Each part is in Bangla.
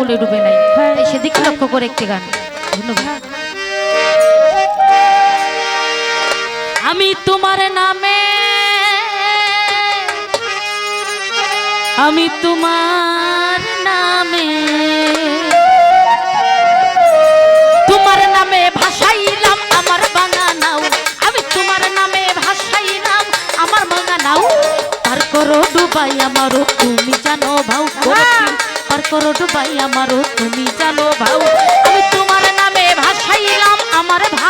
বলে ডুবে নাই। তাই সেদিক লক্ষ্য করে একটি গান। ধন্যবাদ। আমি তোমার নামে, আমি তোমার নামে তোমার নামে ভাসাইলাম আমার বাঙা নাও আমি তোমার নামে ভাসাইলাম আমার বাঙা নাও তার করো ডুবাই আমারও, তুমি জানো ভাউ পার করো ডুবাই আমারও তুমি জানো ভাউ আমি তোমার নামে ভাসাইলাম আমার ভাই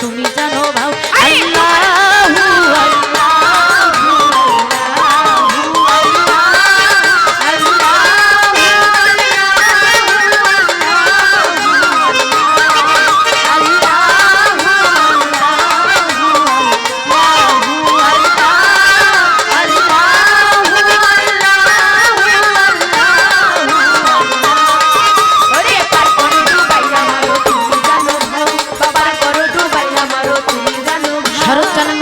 তুমি জানো ভাও আল্লাহ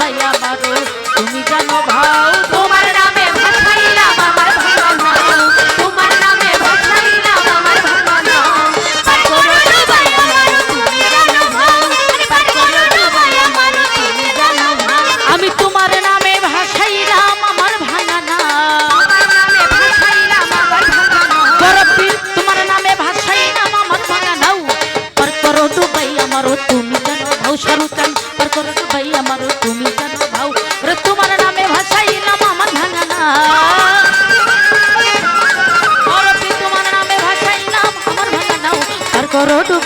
ভাইয়া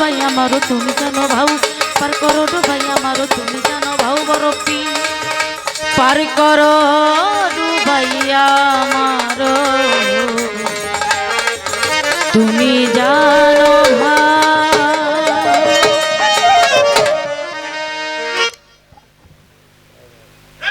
ডোবাই আমারও তুমি জানো ভাউ, পার করো ডোবাই আমারও তুমি জানো ভাউ, বরফি। পার করো ডুবাই আমারও তুমি জানো ভাই